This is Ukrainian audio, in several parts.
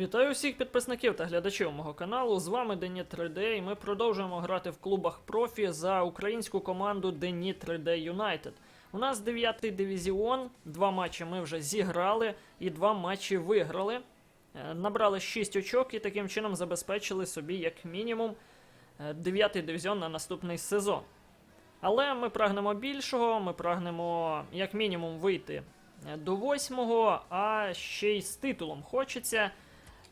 Вітаю всіх підписників та глядачів мого каналу. З вами Дені 3D і ми продовжуємо грати в клубах профі за українську команду Дені 3D United. У нас дев'ятий дивізіон, два матчі ми вже зіграли і два матчі виграли. Е, Набрали 6 очок і таким чином забезпечили собі як мінімум е, дев'ятий дивізіон на наступний сезон. Але ми прагнемо більшого, ми прагнемо як мінімум вийти е, до восьмого, а ще й з титулом хочеться.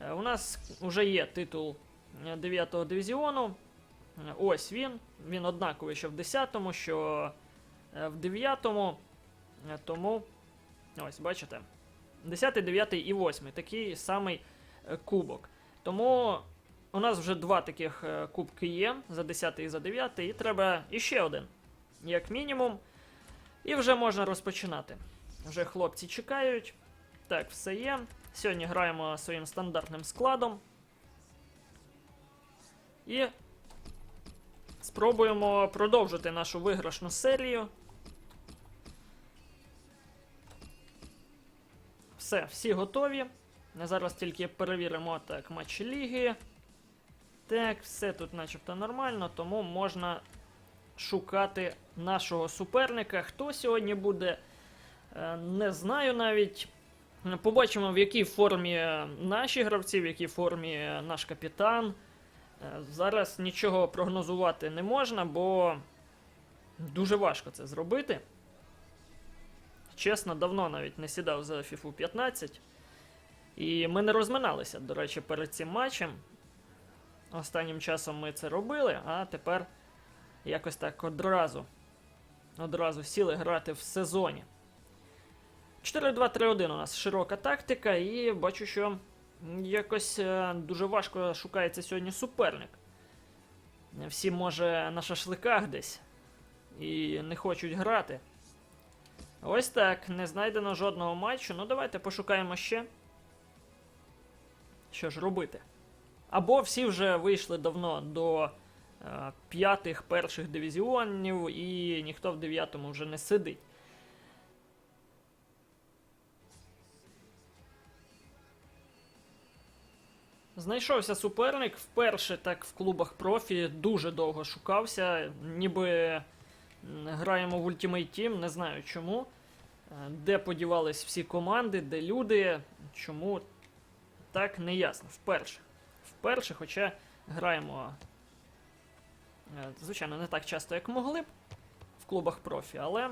Е, У нас вже є титул 9-го дивізіону. Е, Ось він. Він однаковий, що в 10-му, що е, в 9-му. Е, Тому, ось, бачите. 10, 9 і 8. Такий самий е, кубок. Тому у нас вже два таких е, кубки є за 10 і за 9, і треба іще один, як мінімум. І вже можна розпочинати. Вже хлопці чекають. Так, все є. Сьогодні граємо своїм стандартним складом. І спробуємо продовжити нашу виграшну серію. Все, всі готові. Зараз тільки перевіримо так матчі ліги. Так, все тут начебто нормально, тому можна шукати нашого суперника. Хто сьогодні буде, е, не знаю навіть. Побачимо, в якій формі наші гравці, в якій формі наш капітан. Е, Зараз нічого прогнозувати не можна, бо дуже важко це зробити. Чесно, давно навіть не сідав за FIFA 15. І ми не розминалися, до речі, перед цим матчем. Останнім часом ми це робили, а тепер якось так одразу. Одразу сіли грати в сезоні. 4-2-3-1 у нас широка тактика, і бачу, що якось е, дуже важко шукається сьогодні суперник. Всі, може, на шашликах десь і не хочуть грати. Ось так, не знайдено жодного матчу. Ну, давайте пошукаємо ще. Що ж робити? Або всі вже вийшли давно до е, п'ятих перших дивізіонів, і ніхто в дев'ятому вже не сидить. Знайшовся суперник вперше так в клубах профі, дуже довго шукався, ніби граємо в Ultimate Team, не знаю чому. Е, Де подівались всі команди, де люди, чому так не ясно. Вперше. Вперше, хоча граємо, е, звичайно, не так часто, як могли б в клубах профі, але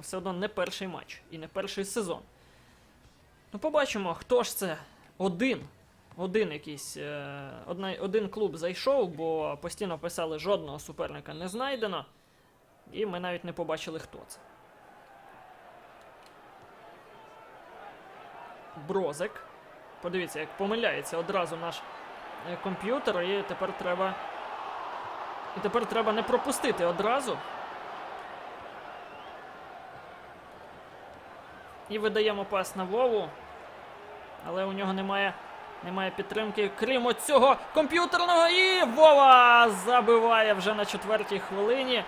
все одно не перший матч і не перший сезон. Ну, побачимо, хто ж це один. Один якийсь е, один клуб зайшов, бо постійно писали, жодного суперника не знайдено. І ми навіть не побачили, хто це. Брозик. Подивіться, як помиляється одразу наш е, комп'ютер, і тепер треба. І тепер треба не пропустити одразу. І видаємо пас на Вову. Але у нього немає, немає підтримки, крім оцього комп'ютерного. І Вова забиває вже на четвертій хвилині.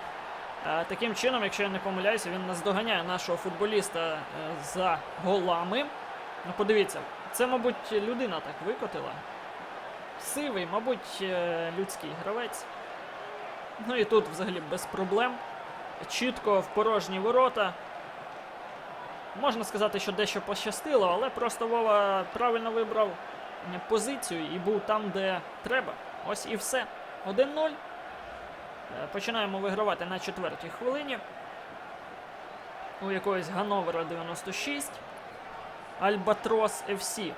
Е, Таким чином, якщо я не помиляюся, він наздоганяє нашого футболіста е, за голами. Ну, подивіться, це, мабуть, людина так викотила. Сивий, мабуть, е, людський гравець. Ну і тут взагалі без проблем. Чітко в порожні ворота. Можна сказати, що дещо пощастило, але просто Вова правильно вибрав позицію і був там, де треба. Ось і все. 1-0. Е, Починаємо вигравати на четвертій хвилині. У якогось Гановера 96. Альбатрос FC.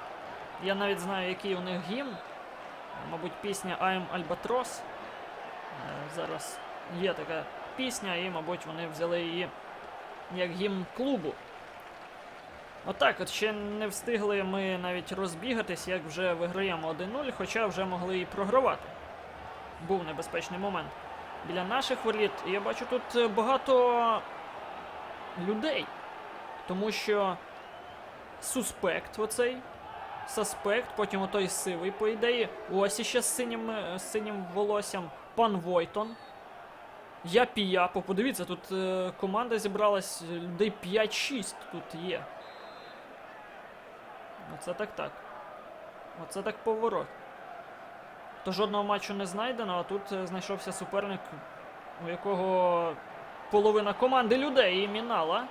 Я навіть знаю, який у них гімн. Мабуть, пісня I'm Albatross. Е, Зараз є така пісня, і, мабуть, вони взяли її як гімн клубу. Отак, от ще не встигли ми навіть розбігатись, як вже виграємо 1-0, хоча вже могли і програвати. Був небезпечний момент біля наших воріт. Я бачу тут багато людей. Тому що суспект оцей, суспект, потім отой сивий, по ідеї. Ось іще з синім, е, з синім волоссям. Пан Войтон. Я Піяпо. Подивіться, тут е, команда зібралась, людей 5-6 тут є. Оце так так. Оце так поворот. То жодного матчу не знайдено, а тут е, знайшовся суперник, у якого половина команди людей і Мінала.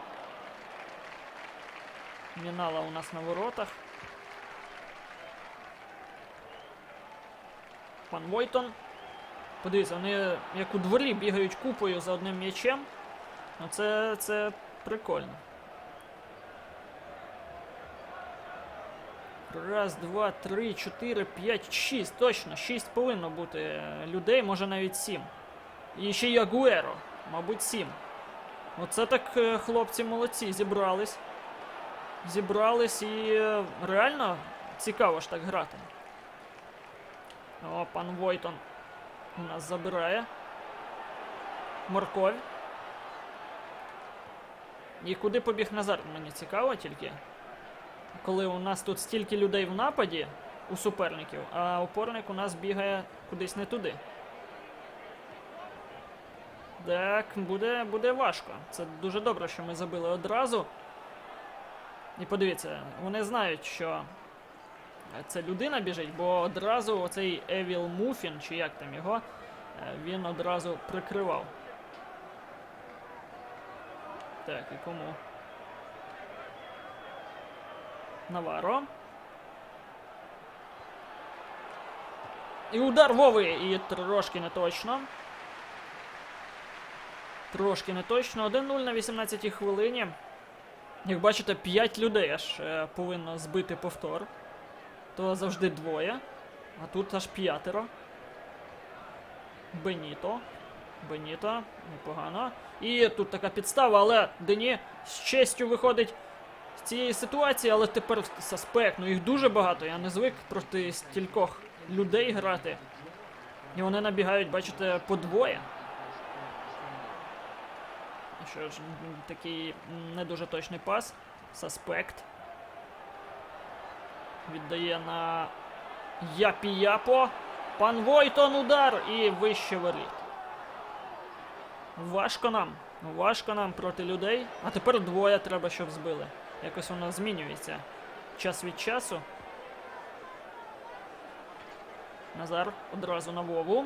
Мінала у нас на воротах. Пан Войтон. Подивіться, вони як у дворі бігають купою за одним м'ячем. Ну це, це прикольно. Раз, два, три, чотири, п'ять, шість. Точно, шість повинно бути е, людей, може навіть сім. І ще й Агуеро, мабуть, сім. Оце так е, хлопці молодці, зібрались. Зібрались і е, реально цікаво ж так грати. О, пан Войтон у нас забирає. Морковь. І куди побіг Назар? Мені цікаво тільки. Коли у нас тут стільки людей в нападі у суперників, а опорник у нас бігає кудись не туди. Так, буде, буде важко. Це дуже добре, що ми забили одразу. І подивіться, вони знають, що це людина біжить, бо одразу оцей Евіл Муфін, чи як там його, е, він одразу прикривав. Так, і кому? Наваро. І удар Вови, і трошки не точно. Трошки не точно. 1-0 на 18-й хвилині. Як бачите, 5 людей аж е, повинно збити повтор. То завжди двоє. А тут аж п'ятеро. Беніто. Беніто, непогано. І тут така підстава, але Дені з честю виходить з цієї ситуації, але тепер саспект. Ну їх дуже багато. Я не звик проти стількох людей грати. І вони набігають, бачите, по двоє. Що ж, такий не дуже точний пас. Саспект. Віддає на Япі Япо. Пан Войтон удар і вище воріт. Важко нам. Важко нам проти людей. А тепер двоє треба, щоб збили. Якось воно змінюється. Час від часу. Назар одразу на Вову.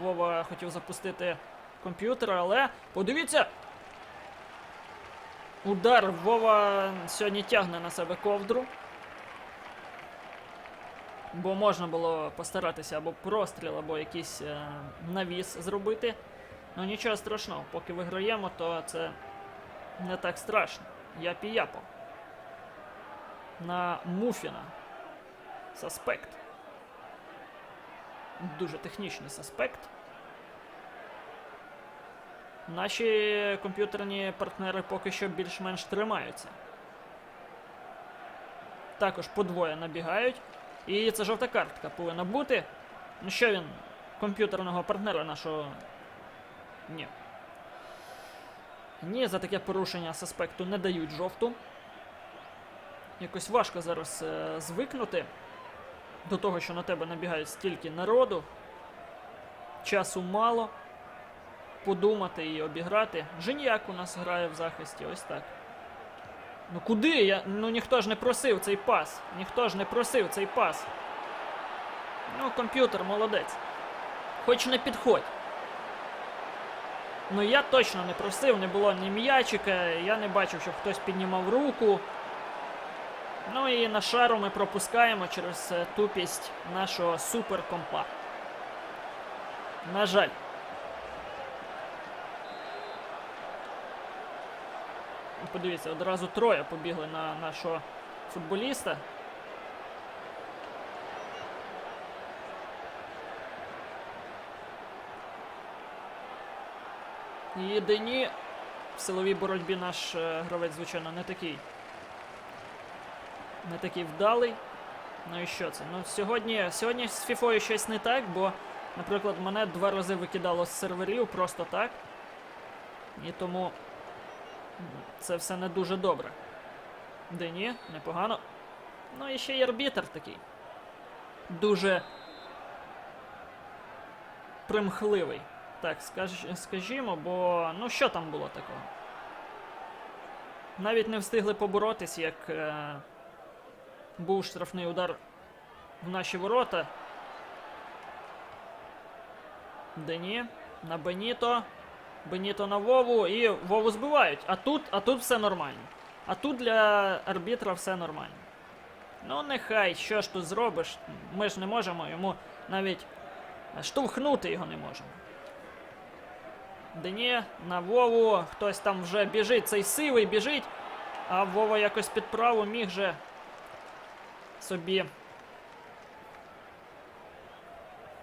Вова хотів запустити комп'ютер, але подивіться. Удар Вова сьогодні тягне на себе ковдру. Бо можна було постаратися або простріл, або якийсь е, навіс зробити. Ну нічого страшного, поки виграємо, то це не так страшно. Япі-япо. На Муфіна. Саспект. Дуже технічний саспект. Наші комп'ютерні партнери поки що більш-менш тримаються. Також подвоє набігають. І це жовта картка повинна бути. Ну що він комп'ютерного партнера нашого. Ні. Ні, за таке порушення з аспекту не дають жовту. Якось важко зараз е, звикнути до того, що на тебе набігають стільки народу. Часу мало. Подумати і обіграти. Женяк у нас грає в захисті, ось так. Ну куди? Я... Ну ніхто ж не просив цей пас. Ніхто ж не просив цей пас. Ну, комп'ютер молодець. Хоч не підходь. Ну я точно не просив, не було ні м'ячика, я не бачив, щоб хтось піднімав руку. Ну і на шару ми пропускаємо через е, тупість нашого суперкомпа. На жаль. Подивіться, одразу троє побігли на нашого футболіста. І Дені в силовій боротьбі наш е, гравець, звичайно, не такий. Не такий вдалий. Ну і що це? Ну сьогодні, сьогодні з Фіфою щось не так, бо, наприклад, мене два рази викидало з серверів просто так. І тому це все не дуже добре. Дені, непогано. Ну і ще й арбітер такий. Дуже примхливий. Так, скаж, скажімо, бо ну що там було такого? Навіть не встигли поборотись, як е, був штрафний удар в наші ворота. Дені на Беніто. Беніто на Вову і Вову збивають. А тут, а тут все нормально. А тут для арбітра все нормально. Ну, нехай, що ж тут зробиш? Ми ж не можемо йому навіть штовхнути його не можемо. Дені на Вову. Хтось там вже біжить, цей сивий біжить. А Вова якось під праву міг же собі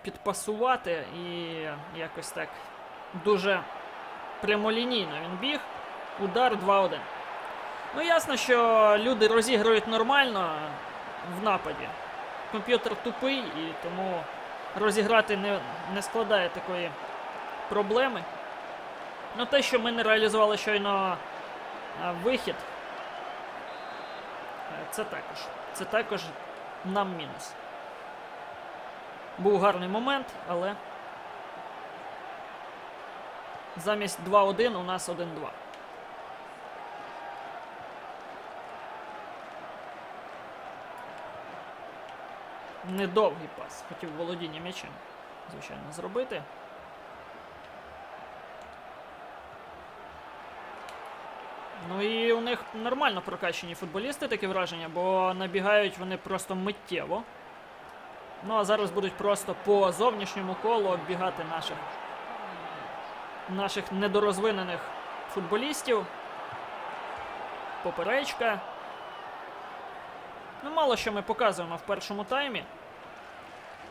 підпасувати і якось так дуже прямолінійно він біг. Удар 2-1. Ну, ясно, що люди розігрують нормально в нападі. Комп'ютер тупий і тому розіграти не, не складає такої проблеми. Ну, те, що ми не реалізували щойно вихід, е, це також. Це також нам мінус. Був гарний момент, але замість 2-1 у нас 1-2. Недовгий пас. Хотів володіння м'ячем, звичайно, зробити. Ну і у них нормально прокачені футболісти, таке враження, бо набігають вони просто миттєво. Ну а зараз будуть просто по зовнішньому колу оббігати наших, наших недорозвинених футболістів. Поперечка. Ну, мало що ми показуємо в першому таймі.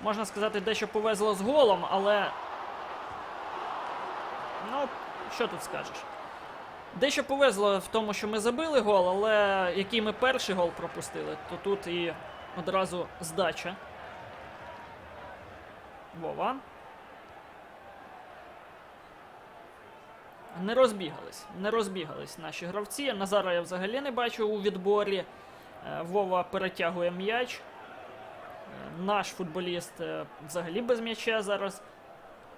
Можна сказати, дещо повезло з голом, але. Ну, що тут скажеш? Дещо повезло в тому, що ми забили гол, але який ми перший гол пропустили, то тут і одразу здача. Вова. Не розбігались. Не розбігались наші гравці. Назара я взагалі не бачу у відборі. Е, Вова перетягує м'яч. Е, Наш футболіст е, взагалі без м'яча зараз.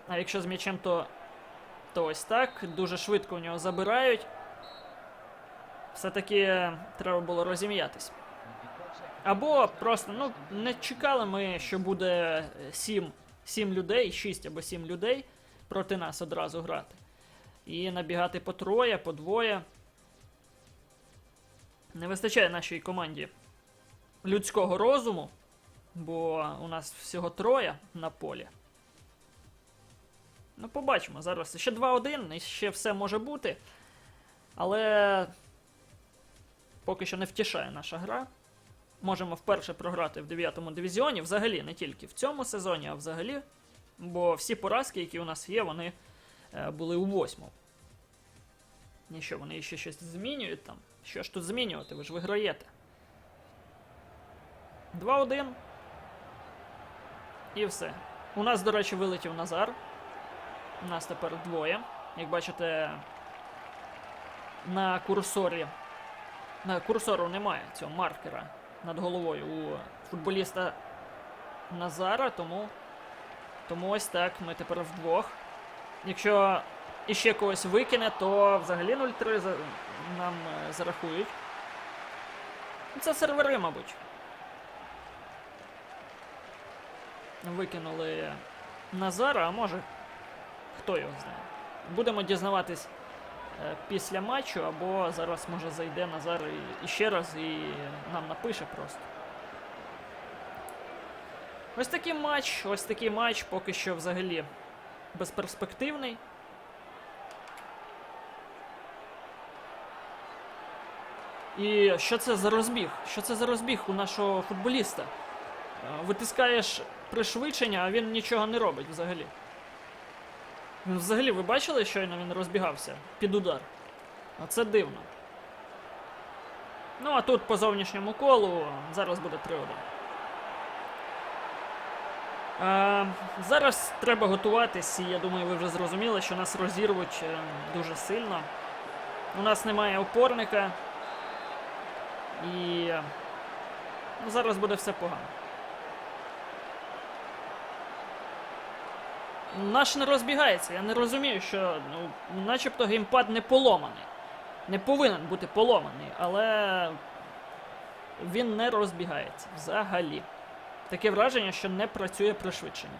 А якщо з м'ячем, то, то ось так. Дуже швидко у нього забирають. Все-таки треба було розім'ятись. Або просто ну, не чекали ми, що буде 7, 7 людей, 6 або 7 людей проти нас одразу грати. І набігати по троє, по двоє. Не вистачає нашій команді людського розуму, бо у нас всього троє на полі. Ну, побачимо зараз. Ще 2-1, і ще все може бути. Але поки що не втішає наша гра. Можемо вперше програти в 9 дивізіоні. Взагалі, не тільки в цьому сезоні, а взагалі. Бо всі поразки, які у нас є, вони е, були у 8. І що, вони ще щось змінюють там? Що ж тут змінювати? Ви ж виграєте. 2-1. І все. У нас, до речі, вилетів Назар. У нас тепер двоє. Як бачите, на курсорі. На курсору немає цього маркера над головою у футболіста Назара, тому. Тому ось так, ми тепер вдвох. Якщо іще когось викине, то взагалі 0-3 за... нам е, зарахують. Це сервери, мабуть. Викинули Назара, а може. Хто його знає. Будемо дізнаватись е, після матчу, або зараз може зайде Назар і, і ще раз і нам напише просто. Ось такий матч, ось такий матч поки що взагалі безперспективний. І що це за розбіг? Що це за розбіг у нашого футболіста? Е, Витискаєш пришвидшення, а він нічого не робить взагалі. Він взагалі, ви бачили, щойно він розбігався під удар? А це дивно. Ну, а тут по зовнішньому колу зараз буде 3-1. Е, зараз треба готуватись, і я думаю, ви вже зрозуміли, що нас розірвуть е, дуже сильно. У нас немає опорника. І е, ну, зараз буде все погано. Наш не розбігається. Я не розумію, що ну, начебто геймпад не поломаний. не повинен бути поломаний, але він не розбігається взагалі. Таке враження, що не працює пришвидшення.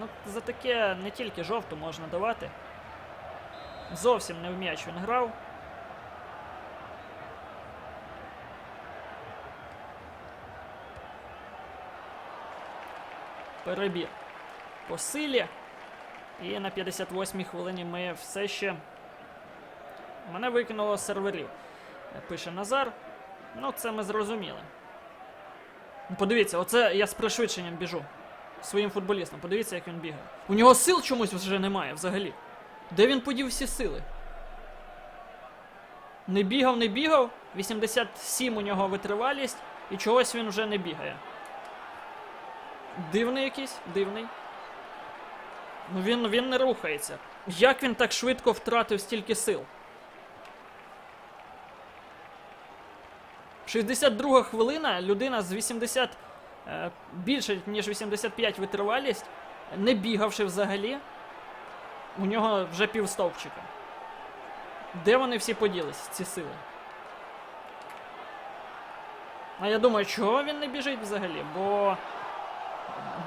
Ну, за таке не тільки жовту можна давати. Зовсім не в м'яч він грав. Перебір по силі. І на 58-й хвилині ми все ще. Мене викинуло з серверів. Пише Назар. Ну, це ми зрозуміли. Подивіться, оце я з пришвидшенням біжу. Своїм футболістом. Подивіться, як він бігає. У нього сил чомусь вже немає взагалі. Де він подів всі сили? Не бігав, не бігав. 87 у нього витривалість, і чогось він вже не бігає. Дивний якийсь, дивний. Ну він, він не рухається. Як він так швидко втратив стільки сил? 62 хвилина, людина з 80 е, більше, ніж 85 витривалість, не бігавши взагалі. У нього вже півстовпчика. Де вони всі поділись, ці сили? А я думаю, чого він не біжить взагалі? Бо.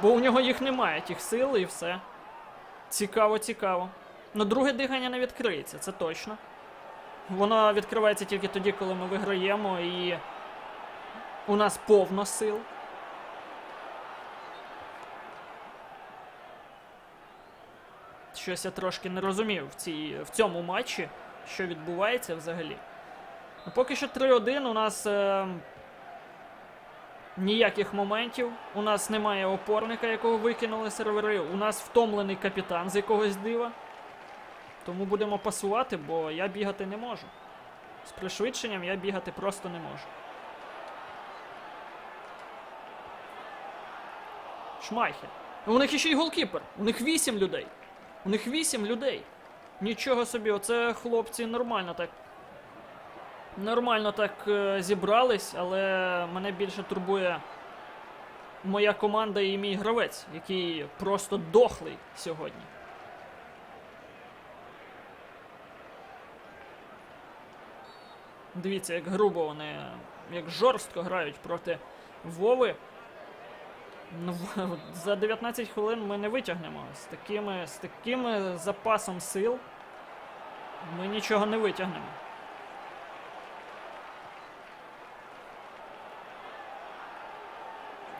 Бо у нього їх немає, тих сил і все. Цікаво, цікаво. Ну, друге дихання не відкриється, це точно. Воно відкривається тільки тоді, коли ми виграємо і у нас повно сил. Щось я трошки не розумів в, цій, в цьому матчі, що відбувається взагалі. Поки що 3-1 у нас е, ніяких моментів. У нас немає опорника, якого викинули сервери. У нас втомлений капітан з якогось дива. Тому будемо пасувати, бо я бігати не можу. З пришвидшенням я бігати просто не можу. Шмайхер. У них ще й голкіпер. У них 8 людей. У них 8 людей. Нічого собі, оце хлопці нормально так. Нормально так е, зібрались, але мене більше турбує моя команда і мій гравець, який просто дохлий сьогодні. Дивіться, як грубо вони, як жорстко грають проти Вови. Ну, за 19 хвилин ми не витягнемо. З такими, з таким запасом сил ми нічого не витягнемо.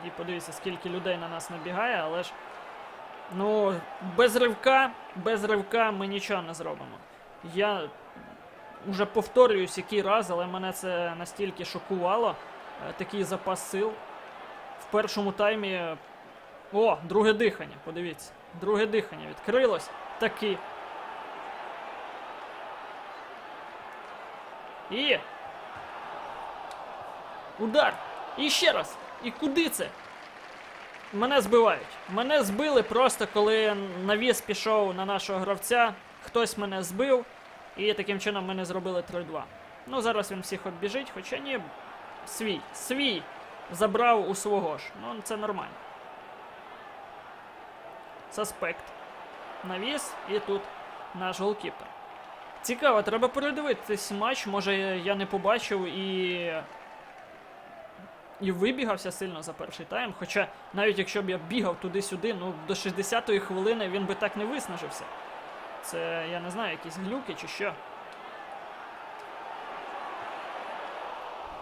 І подивіться, скільки людей на нас набігає, але ж. Ну, без ривка, без ривка ми нічого не зробимо. Я вже повторююсь який раз, але мене це настільки шокувало. е, Такий запас сил. В першому таймі. О, друге дихання, подивіться. Друге дихання відкрилось. Таки. І. Удар. І ще раз. І куди це? Мене збивають. Мене збили просто, коли навіс пішов на нашого гравця. Хтось мене збив, і таким чином ми не зробили 3-2. Ну, зараз він всіх оббіжить, хоча ні. Свій. Свій забрав у свого ж. Ну, це нормально. Суспект. Навіс, і тут наш голкіпер. Цікаво, треба передивитись матч. Може я не побачив і. І вибігався сильно за перший тайм. Хоча навіть якщо б я бігав туди-сюди, ну до 60-ї хвилини він би так не виснажився. Це я не знаю, якісь глюки чи що.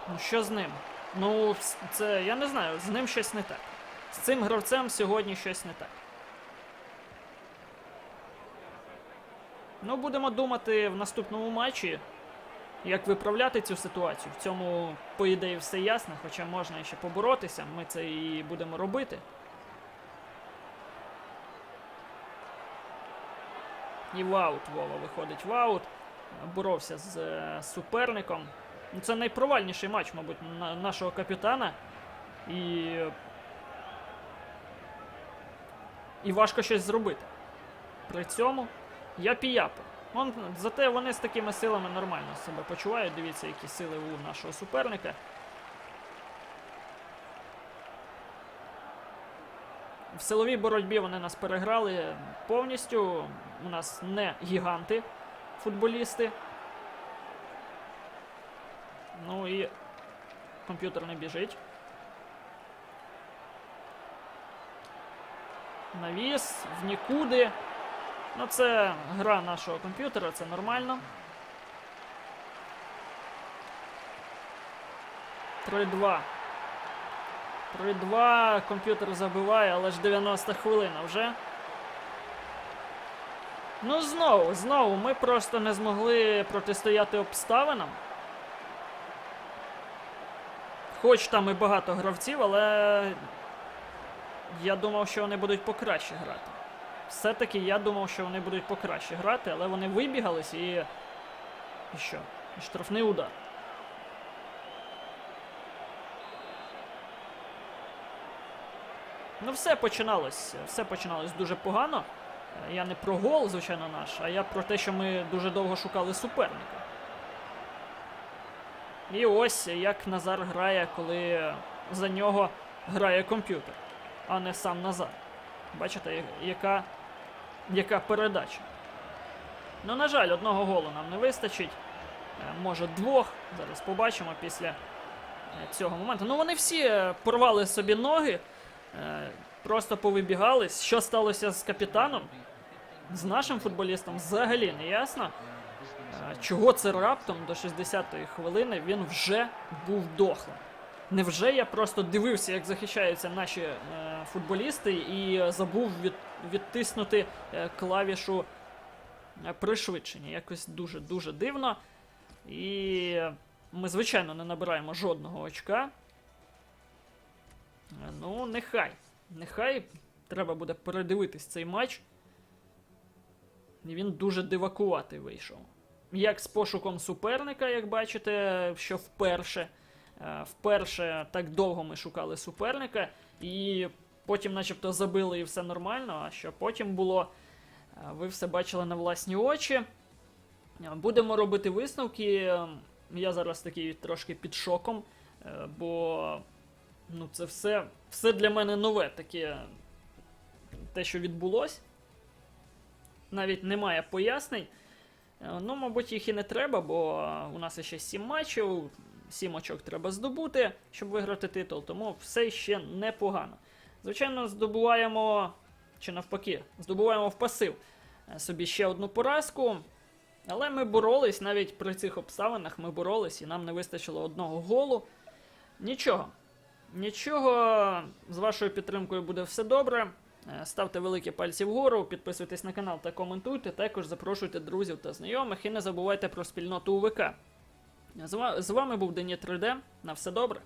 Ну що з ним? Ну, це я не знаю, з ним щось не так. З цим гравцем сьогодні щось не так. Ну, будемо думати в наступному матчі, як виправляти цю ситуацію. В цьому, по ідеї, все ясно, хоча можна ще поборотися, ми це і будемо робити. І в аут Вова виходить в аут. Боровся з е, суперником. Ну, Це найпровальніший матч, мабуть, на, нашого капітана. І. І важко щось зробити. При цьому я піяпа. Вон, зате вони з такими силами нормально себе почувають. Дивіться, які сили у нашого суперника. В силовій боротьбі вони нас переграли повністю. У нас не гіганти футболісти. Ну і комп'ютер не біжить. Навіс в нікуди. Ну, це гра нашого комп'ютера, це нормально. 3-2. 3-2. Комп'ютер забиває, але ж 90 хвилина вже. Ну, знову, знову, ми просто не змогли протистояти обставинам. Хоч там і багато гравців, але я думав, що вони будуть покраще грати. Все-таки я думав, що вони будуть покраще грати, але вони вибігались і. І що? І штрафний удар. Ну, все починалось. Все починалось дуже погано. Я не про гол, звичайно, наш, а я про те, що ми дуже довго шукали суперника. І ось як Назар грає, коли за нього грає комп'ютер, а не сам Назар. Бачите, яка, яка передача. Ну, на жаль, одного голу нам не вистачить. Е, Може, двох. Зараз побачимо після е, цього моменту. Ну, вони всі е, порвали собі ноги, просто повибігались. Що сталося з капітаном? З нашим футболістом взагалі не ясно. Чого це раптом до 60-ї хвилини він вже був дохлим? Невже я просто дивився, як захищаються наші футболісти, і забув від, відтиснути е, клавішу е, пришвидшення? Якось дуже-дуже дивно. І ми, звичайно, не набираємо жодного очка. Е, Ну, нехай. Нехай треба буде передивитись цей матч. Він дуже дивакуватий вийшов. Як з пошуком суперника, як бачите, що вперше. Вперше так довго ми шукали суперника, і потім, начебто, забили і все нормально. А що потім було, е, ви все бачили на власні очі. Е, Будемо робити висновки. Е, Я зараз такий трошки під шоком, е, бо ну, це все, все для мене нове таке, те, що відбулось. Навіть немає пояснень. Ну, мабуть, їх і не треба, бо у нас ще 7 матчів, 7 очок треба здобути, щоб виграти титул, тому все ще непогано. Звичайно, здобуваємо, чи навпаки, здобуваємо в пасив е, собі ще одну поразку. Але ми боролись, навіть при цих обставинах ми боролись, і нам не вистачило одного голу. Нічого. Нічого, з вашою підтримкою буде все добре. Е, Ставте великі пальці вгору, підписуйтесь на канал та коментуйте. Також запрошуйте друзів та знайомих і не забувайте про спільноту УВК. З вами був Дені 3D. На все добре.